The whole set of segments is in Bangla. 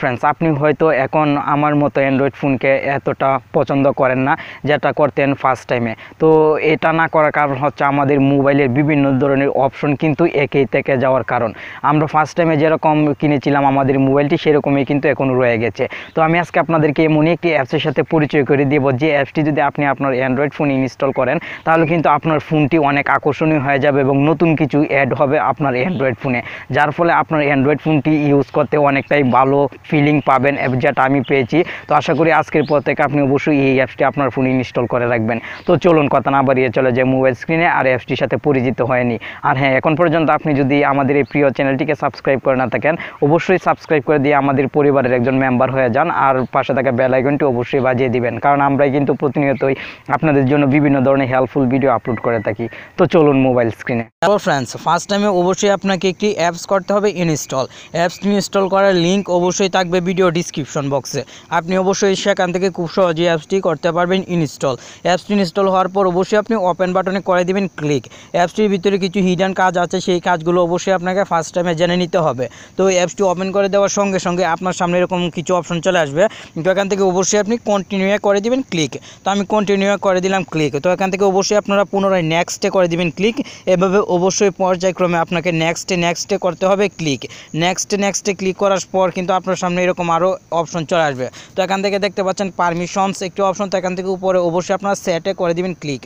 ফ্রেন্ডস আপনি হয়তো এখন আমার মতো অ্যান্ড্রয়েড ফোনকে এতটা পছন্দ করেন না, যেটা করতেন ফার্স্ট টাইমে তো এটা না করার কারণ হচ্ছে আমাদের মোবাইলের বিভিন্ন ধরনের অপশন কিন্তু একেই থেকে যাওয়ার কারণ। আমরা ফার্স্ট টাইমে যেরকম কিনেছিলাম আমাদের মোবাইলটি সেরকমই কিন্তু এখন রয়ে গেছে। তো আমি আজকে আপনাদেরকে এমনই একটি অ্যাপসের সাথে পরিচয় করে দিব, যে অ্যাপসটি যদি আপনি আপনার অ্যান্ড্রয়েড ফোন ইনস্টল করেন, তাহলে কিন্তু আপনার ফোনটি অনেক আকর্ষণীয় হয়ে যাবে এবং নতুন কিছু অ্যাড হবে আপনার অ্যান্ড্রয়েড ফোনে যার ফলে আপনার অ্যান্ড্রয়েড ফোনটি ইউজ করতে অনেকটাই ভালো ফিলিং পাবেন এবং যেটা আমি পেয়েছি। তো আশা করি আজকের পর থেকে আপনি অবশ্যই এই অ্যাপসটি আপনার ফোনে ইনস্টল করে রাখবেন। তো চলুন কথা না বাড়িয়ে চলে যে মোবাইল স্ক্রিনে আর অ্যাপসটির সাথে পরিচিত হয়নি। আর হ্যাঁ এখন পর্যন্ত আপনি যদি আমাদের এই প্রিয় চ্যানেলটিকে সাবস্ক্রাইব করে না থাকেন, অবশ্যই সাবস্ক্রাইব করে দিয়ে আমাদের পরিবারের একজন মেম্বার হয়ে যান, আর পাশে থাকা বেল আইকনটি অবশ্যই বাজিয়ে দিবেন। কারণ আমরাই কিন্তু প্রতিনিয়তই আপনাদের জন্য বিভিন্ন ধরনের হেল্পফুল ভিডিও আপলোড করে থাকি। তো চলুন মোবাইল স্ক্রিনে হ্যালো ফ্রেন্ডস ফার্স্ট টাইমে অবশ্যই আপনাকে একটি অ্যাপস করতে হবে ইনস্টল অ্যাপস ইনস্টল করার লিঙ্ক অবশ্যই থাকবে ভিডিও ডিসক্রিপশন বক্সে আপনি অবশ্যই সেখান থেকে খুব সহজেই অ্যাপসটি করতে পারবেন ইনস্টল অ্যাপসটি ইনস্টল হওয়ার পর অবশ্যই আপনি ওপেন বাটনে করে দিবেন ক্লিক অ্যাপসটির ভিতরে কিছু হিডেন কাজ আছে, সেই কাজগুলো অবশ্যই আপনাকে ফার্স্ট টাইমে জেনে নিতে হবে। তো অ্যাপসটি ওপেন করে দেওয়ার সঙ্গে সঙ্গে আপনার সামনে এরকম কিছু অপশন চলে আসবে। তো এখান থেকে অবশ্যই আপনি কন্টিনিউ করে দিবেন ক্লিক তো আমি কন্টিনিউ করে দিলাম ক্লিক তো এখান থেকে অবশ্যই আপনারা পুনরায় নেক্সটে করে দিবেন ক্লিক এভাবে অবশ্যই পর্যায়ক্রমে আপনাকে নেক্সটে নেক্সটে করতে হবে ক্লিক নেক্সটে নেক্সটে ক্লিক করার পর কিন্তু আপনার সামনে এরকম আরও অপশন চলে আসবে। তো এখান থেকে দেখতে পাচ্ছেন পারমিশনস একটি অপশন তো এখান থেকে উপরে অবশ্যই আপনারা সেটে করে দিবেন ক্লিক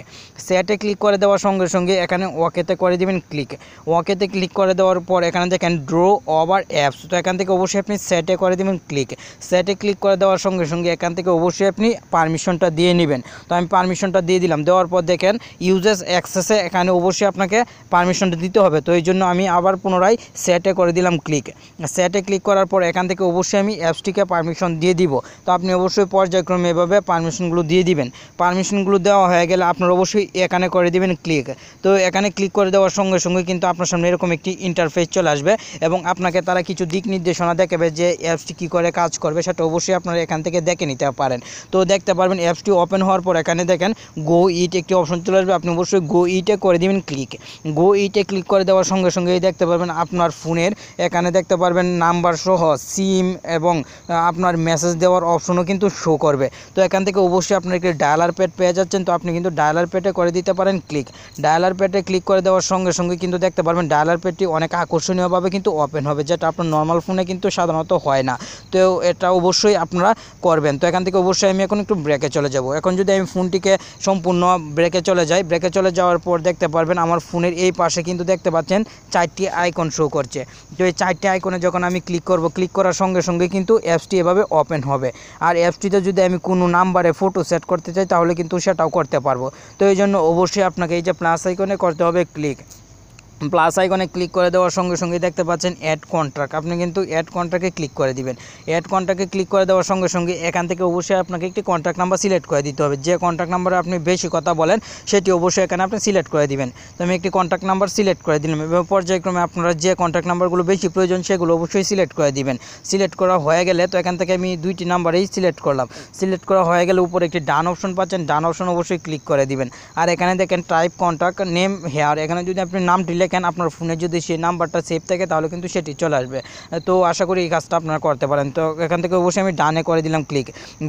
সেটে ক্লিক করে দেওয়ার সঙ্গে সঙ্গে এখানে ওকেতে করে দিবেন ক্লিক ওকেতে ক্লিক করে দেওয়ার পর এখানে দেখেন ড্রো ওভার অ্যাপস তো এখান থেকে অবশ্যই আপনি সেটে করে দিবেন ক্লিক সেটে ক্লিক করে দেওয়ার সঙ্গে সঙ্গে এখান থেকে অবশ্যই আপনি পারমিশনটা দিয়ে নেবেন। তো আমি পারমিশনটা দিয়ে দিলাম, দেওয়ার পর দেখেন ইউজেস অ্যাক্সেসে এখানে অবশ্যই আপনাকে পারমিশনটা দিতে হবে। তো এই জন্য আমি আবার পুনরায় সেটে করে দিলাম ক্লিক সেটে ক্লিক করার পর এখান থেকে অবশ্যই আমি অ্যাপসটিকে পারমিশন দিয়ে দিব। তো আপনি অবশ্যই পর্যায়ক্রমে এভাবে পারমিশনগুলো দিয়ে দিবেন। পারমিশনগুলো দেওয়া হয়ে গেলে আপনার অবশ্যই এখানে করে দিবেন ক্লিক তো এখানে ক্লিক করে দেওয়ার সঙ্গে সঙ্গে কিন্তু আপনার সামনে এরকম একটি ইন্টারফেস চলে আসবে এবং আপনাকে তারা কিছু দিক নির্দেশনা দেখাবে যে অ্যাপসটি কী করে কাজ করবে, সেটা অবশ্যই আপনারা এখান থেকে দেখে নিতে পারেন। তো দেখতে পারবেন অ্যাপসটি ওপেন হওয়ার পর এখানে দেখেন গো ইট একটি অপশন চলে আসবে। আপনি অবশ্যই গো ইটে করে দিবেন ক্লিক গো ইটে ক্লিক করে দেওয়ার সঙ্গে সঙ্গেই দেখতে পারবেন আপনার ফোনের, এখানে দেখতে পারবেন নাম্বার সহ সিম এবং আপনার মেসেজ দেওয়ার অপশনও কিন্তু শো করবে। তো এখান থেকে অবশ্যই আপনার একটি ডায়ালার প্যাড পেয়ে যাচ্ছেন, তো আপনি কিন্তু ডায়ালার প্যাডে করে দিতে পারেন ক্লিক ডায়ালার প্যাডে ক্লিক করে দেওয়ার সঙ্গে সঙ্গে কিন্তু দেখতে পারবেন ডায়ালার প্যাডটি অনেক আকর্ষণীয়ভাবে কিন্তু ওপেন হবে, যেটা আপনার নর্মাল ফোনে কিন্তু সাধারণত হয় না। তো এটা অবশ্যই আপনারা করবেন। তো এখান থেকে অবশ্যই আমি এখন একটু ব্রেকে চলে যাব। এখন যদি আমি ফোনটিকে সম্পূর্ণ ব্রেকে চলে যাই ব্রেকে চলে যাওয়ার পর দেখতে পারবেন আমার ফোনের এই পাশে কিন্তু দেখতে পাচ্ছেন চারটি আইকন শো করছে। তো এই চারটি আইকনে যখন আমি ক্লিক করব ক্লিক করার সঙ্গে সঙ্গে সঙ্গে কিন্তু অ্যাপসটি এভাবে ওপেন হবে। আর অ্যাপসটিতে যদি আমি কোনো নাম্বারে ফটো সেট করতে চাই, তাহলে কিন্তু সেটাও করতে পারব। তো এই জন্য অবশ্যই আপনাকে এই যে প্লাস আইকনে করতে হবে ক্লিক প্লাস আইকনে ক্লিক করে দেওয়ার সঙ্গে সঙ্গে দেখতে পাচ্ছেন অ্যাড কন্ট্রাক্ট আপনি কিন্তু অ্যাড কন্ট্রাক্টে ক্লিক করে দিবেন। অ্যাড কন্ট্রাক্টে ক্লিক করে দেওয়ার সঙ্গে সঙ্গে এখান থেকে অবশ্যই আপনাকে একটি কন্ট্যাক্ট নাম্বার সিলেক্ট করে দিতে হবে। যে কন্ট্যাক্ট নাম্বারে আপনি বেশি কথা বলেন, সেটি অবশ্যই এখানে আপনি সিলেক্ট করে দিবেন। তো আমি একটি কন্ট্যাক্ট নাম্বার সিলেক্ট করে দিলাম এবং পর্যায়ক্রমে আপনারা যে কন্ট্যাক্ট নাম্বারগুলো বেশি প্রয়োজন, সেগুলো অবশ্যই সিলেক্ট করে দিবেন। সিলেক্ট করা হয়ে গেলে তো এখান থেকে আমি দুইটি নাম্বারেই সিলেক্ট করলাম। সিলেক্ট করা হয়ে গেলে উপরে একটি ডান অপশন পাচ্ছেন। ডান অপশন অবশ্যই ক্লিক করে দিবেন। আর এখানে দেখেন টাইপ কন্ট্যাক্ট নেম হেয়ার এখানে যদি আপনি নামটি লেখেন আপনার ফোনে যদি সেই নাম্বারটা সেভ থাকে, তাহলে কিন্তু সেটি চলে আসবে। তো আশা করি এই কাজটা আপনারা করতে পারেন। তো এখান থেকে অবশ্যই আমি ডানে করে দিলাম ক্লিক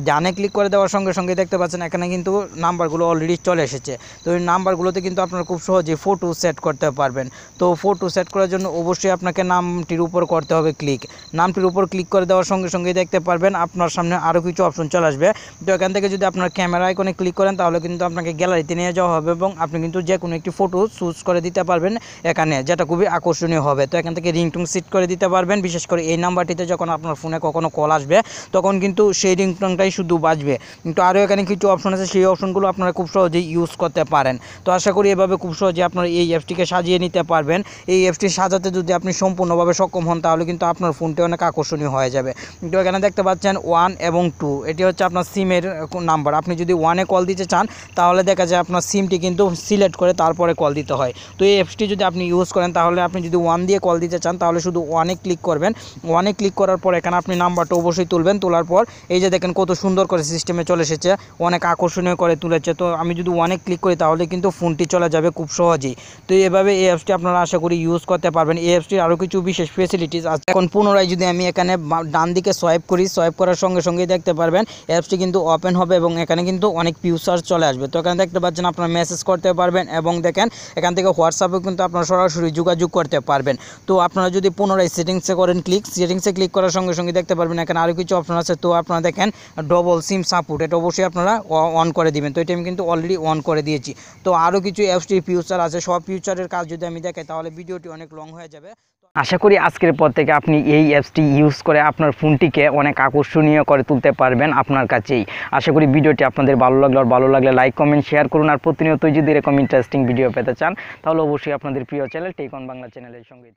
ডানে ক্লিক করে দেওয়ার সঙ্গে সঙ্গে দেখতে পাচ্ছেন, এখানে কিন্তু নাম্বারগুলো অলরেডি চলে এসেছে। তো এই নাম্বারগুলোতে কিন্তু আপনারা খুব সহজে ফটো সেট করতে পারবেন। তো ফটো সেট করার জন্য অবশ্যই আপনাকে নামটির উপর করতে হবে ক্লিক নামটির উপর ক্লিক করে দেওয়ার সঙ্গে সঙ্গে দেখতে পারবেন, আপনার সামনে আরও কিছু অপশন চলে আসবে। তো এখান থেকে যদি আপনার ক্যামেরা আইকনে ক্লিক করেন, তাহলে কিন্তু আপনাকে গ্যালারিতে নিয়ে যাওয়া হবে এবং আপনি কিন্তু যে কোনো একটি ফটো চুজ করে দিতে পারবেন। এখানে, যেটা খুবই আকর্ষণীয় হবে। তো এখান থেকে রিংটুং সিট করে দিতে পারবেন। বিশেষ করে এই নাম্বারটিতে যখন আপনার ফোনে কখনো কল আসবে, তখন কিন্তু সেই রিংটংটাই শুধু বাজবে। কিন্তু আরও এখানে কিছু অপশন আছে, সেই অপশনগুলো আপনারা খুব সহজেই ইউজ করতে পারেন। তো আশা করি এভাবে খুব সহজে আপনারা এই অ্যাপসটিকে সাজিয়ে নিতে পারবেন। এই অ্যাপসটি সাজাতে যদি আপনি সম্পূর্ণভাবে সক্ষম হন, তাহলে কিন্তু আপনার ফোনটি অনেক আকর্ষণীয় হয়ে যাবে। কিন্তু এখানে দেখতে পাচ্ছেন ওয়ান এবং টু এটি হচ্ছে আপনার সিমের নাম্বার আপনি যদি ওয়ানে কল দিতে চান, তাহলে দেখা যায় আপনার সিমটি কিন্তু সিলেক্ট করে তারপরে কল দিতে হয়। তো এই অ্যাপসটি যদি আপনি আপনি ইউজ করেন, তাহলে আপনি যদি ওয়ান দিয়ে কল দিতে চান, তাহলে শুধু ওয়ানে ক্লিক করবেন। ওয়ানে ক্লিক করার পর এখানে আপনি নাম্বারটা অবশ্যই তুলবেন, তোলার পর এই যে দেখেন কত সুন্দর করে সিস্টেমে চলে এসেছে, অনেক আকর্ষণীয় করে তুলেছে। তো আমি যদি ওয়ানে ক্লিক করি, তাহলে কিন্তু ফোনটি চলে যাবে খুব সহজেই। তো এভাবে এই অ্যাপসটি আপনারা আশা করি ইউজ করতে পারবেন। এই অ্যাপসটির আরও কিছু বিশেষ ফেসিলিটিস আছে। এখন পুনরায় যদি আমি এখানে ডান দিকে সোয়াইপ করি সোয়াইপ করার সঙ্গে সঙ্গেই দেখতে পারবেন অ্যাপসটি কিন্তু ওপেন হবে এবং এখানে কিন্তু অনেক ফিউচার চলে আসবে। তো এখানে দেখতে পাচ্ছেন আপনারা মেসেজ করতে পারবেন এবং দেখেন, এখান থেকে হোয়াটসঅ্যাপে কিন্তু আপনারা সরাসরি যোগাযোগ করতে পারবেন। তো আপনারা যদি পুনরায় সেটিংসে করেন ক্লিক সেটিংসে ক্লিক করার সঙ্গে সঙ্গে দেখতে পারবেন এখানে আরও কিছু অপশন আছে। তো আপনারা দেখেন ডবল সিম সাপোর্ট এটা অবশ্যই আপনারা অন করে দিবেন। তো এটা আমি কিন্তু অলরেডি অন করে দিয়েছি। তো আরও কিছু অ্যাপসটির ফিউচার আছে। সব ফিউচারের কাজ যদি আমি দেখাই, তাহলে ভিডিওটি অনেক লং হয়ে যাবে। আশা করি আজকের পর থেকে আপনি এই অ্যাপসটি ইউজ করে আপনার ফোনটিকে অনেক আকর্ষণীয় করে তুলতে পারবেন আপনার কাছেই। আশা করি ভিডিওটি আপনাদের ভালো লাগল আর ভালো লাগলে লাইক কমেন্ট শেয়ার করুন আর প্রতিনিয়তই যদি এরকম ইন্টারেস্টিং ভিডিও পেতে চান, তাহলে অবশ্যই আপনাদের প্রিয় চ্যানেল টেকন বাংলা চ্যানেলের সঙ্গেই